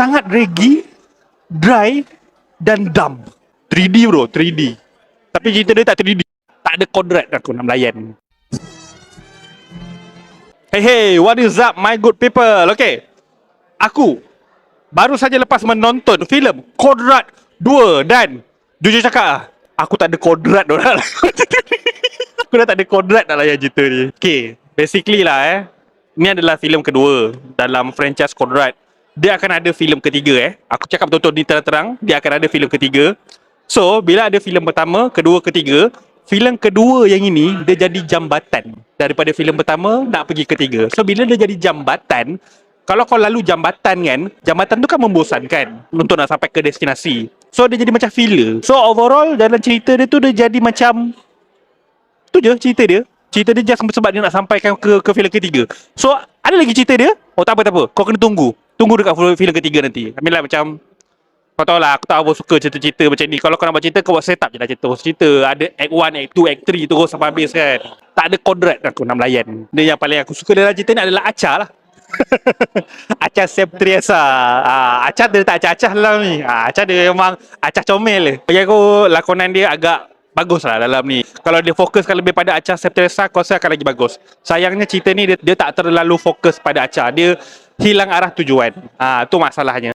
sangat reggae, dry dan dumb. 3D bro, 3D. Tapi cerita dia tak 3D. Tak ada kodrat aku nak melayan. Hey hey, what is up my good people? Okay. Aku baru saja lepas menonton filem Kodrat 2 dan jujur cakap ah, aku tak ada kodrat orang. aku dah tak ada kodrat nak layan cerita ni. Okay, basically lah eh. Ni adalah filem kedua dalam franchise Kodrat. Dia akan ada filem ketiga eh. Aku cakap betul-betul ni terang-terang, dia akan ada filem ketiga. So, bila ada filem pertama, kedua, ketiga, filem kedua yang ini dia jadi jambatan daripada filem pertama nak pergi ketiga. So, bila dia jadi jambatan, kalau kau lalu jambatan kan, jambatan tu kan membosankan untuk nak sampai ke destinasi. So, dia jadi macam filler. So, overall dalam cerita dia tu dia jadi macam tu je cerita dia. Cerita dia just sebab dia nak sampaikan ke ke filem ketiga. So, ada lagi cerita dia? Oh, tak apa tak apa. Kau kena tunggu. Tunggu dekat filem ketiga nanti. Mean like macam kau tahu lah, aku tak apa suka cerita-cerita macam ni. Kalau kau nak buat cerita, kau buat setup je lah cerita. Cerita ada act 1, act 2, act 3 terus sampai habis kan. Tak ada kodrat aku nak melayan. Dia yang paling aku suka dalam cerita ni adalah Acha lah. Acha Septriasa. Ah, Acha dia tak acah-acah dalam ni. Ah, Acha dia memang acah comel. Bagi aku lakonan dia agak bagus lah dalam ni. Kalau dia fokuskan lebih pada Acha Septriasa, aku rasa akan lagi bagus. Sayangnya cerita ni dia, dia tak terlalu fokus pada Acha. Dia hilang arah tujuan. Ah, tu masalahnya.